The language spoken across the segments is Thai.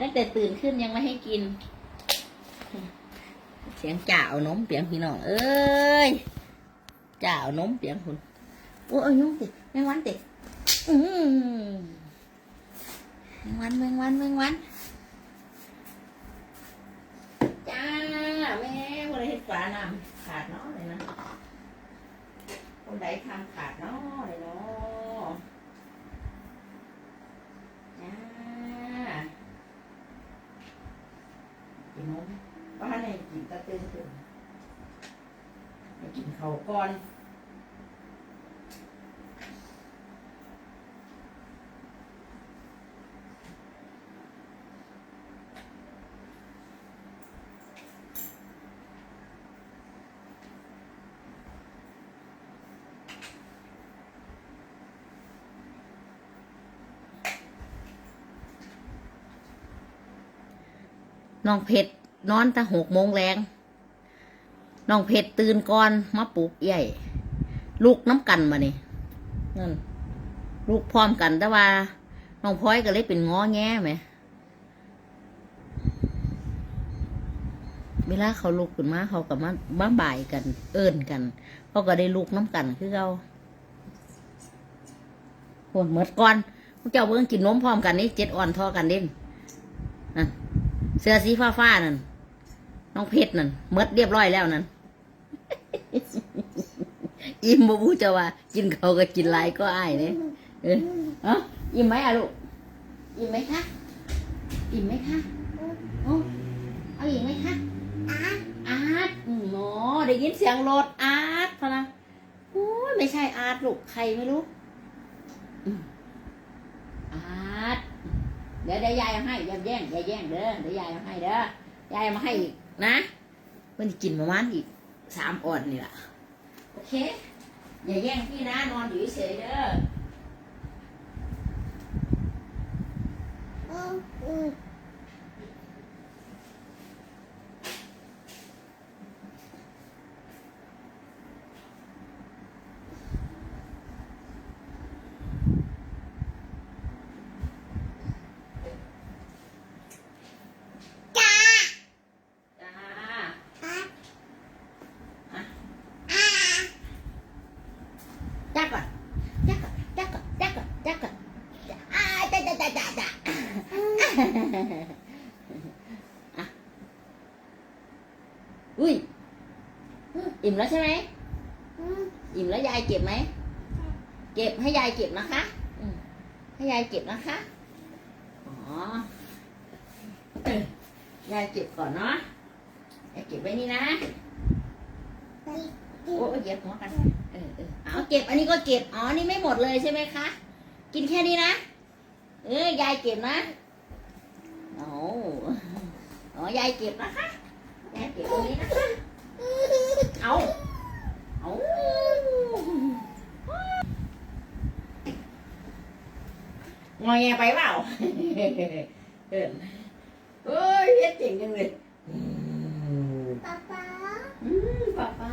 ตั้งแต่ตื่นขึ้นยังไม่ให้กิน เสียงจ่าเอานมเปียงพี่น้อง เอ้ยจ่าเอานมเปียงคุณโอ้ยยุ่งติแมงวันติอืมแมงวันแมงวันแมงวันจ้าแม่คนใดเห็ดฝาน้ำขาดเนาะเลยนะคนใดทำขาดเนาะเลยเนาะจ้ากิ นนมบ้านไหนกินตะตึงตึงไปกินเขาก่อน น้องเพชรนอนตั้งหกโมงแรงน้องเพชรตื่นก่อนมาปลุกใหญ่ลูกน้ำกันมาเนี่ยนั่นลูกพร้อมกันแต่ว่าน้องพลอยก็เลยเป็นง้อแง่ไหมเวลาเขาลุกขึ้นมาเขากับมาบ้าบ่ายกัน เอิ้นกันเขาก็ได้ลูกน้ำกันคือเขาโหดเมดก่อนพวกเจ้าเบิ่งกินนมพร้อมกันนี่เจ็ดอ่อนทอกันเด่นนั่น เสื้อสีฟ้าฟ้าๆนั่น น้องเพชรนั่นเมดเรียบร้อยแล้วนั่น อิ่มบ่บูจะว่า กินเขาก็กินหลายก็อายเนี่ยเออเอ้าอิ่มไหมอะลูก อิ่มไหมคะ อิ่มไหมคะโอ้เอาอิ่มไหมคะอาร์ตอาร์ตอ๋อได้ยินเสียงรถอาร์ตพะนะโอ้ยไม่ใช่อาร์ตลูก ใครไม่รู้ ดี๋ยวเดี๋ยวยายเอาให้อย่าแย่งอย่าแย่งเด้อเดี๋ยวยายเอาให้เด้อยายเอามาให้อีกนะมันจะกินประมาณอีกสามออนนี่แหละโอเคอย่าแย่งพี่นะนอนอยู่เฉยเด้อจ้าอะจักก่อนจักก่อนจักก่อนจักก่อนจักก่อนอ่าจ้าจ้าจ้าจ้าจ้า อะอุ้ย อิ่มแล้วใช่ไหม อิ่มแล้วยายเก็บไหม เก็บให้ยายเก็บนะคะให้ยายเก็บนะคะ อ๋อยายเก็บก่อนเนาะ ยายเก็บไว้นี่นะโอ้เหยียบหัวกัน เออเออเอาเก็บ อันนี้ก็เก็บ อ๋อ นี่ไม่หมดเลยใช่ไหมคะ กินแค่นี้นะ เออยายเก็บนะ ยายเก็บนะคะยายเก็บตรงนี้นะคะเอาเอางอแงไปเปล่าเออเอ้ยเฮ็ดเจ๋งจังเลยอืมป๊าป๊าอืมป๊าป๊า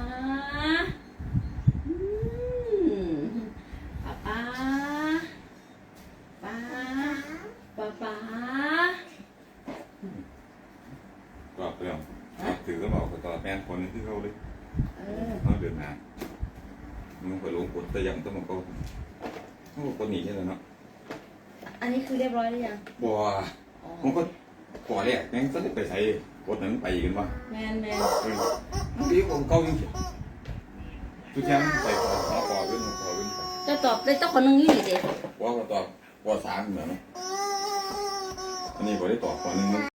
ป๊าป๊าป๊าป๊า ก็เปลี่ยนถือก็บอกต่อแฟนคนนี้ที่ เขาเลยเออเขาเดินหามึงไปลงกดแต่ยังต้องมันก็เขาคนหนีใช่ไหมเนาะอันนี้คือเรียบร้อยหรือยังบัวอ๋อมันก็ขอแรกแม่งก็ได้ไปใส่กดนั้นไปกันว่าแมนแมนเออมันดีผมเก่าจริงๆทุกแช้ไปขอขอขอขึ้นขอขึ้นจะตอบได้เจ้าคนนึงนี่ดิว่าก็ตอบว่าสามเหมือนอันนี้ก็ได้ตอบคนนึง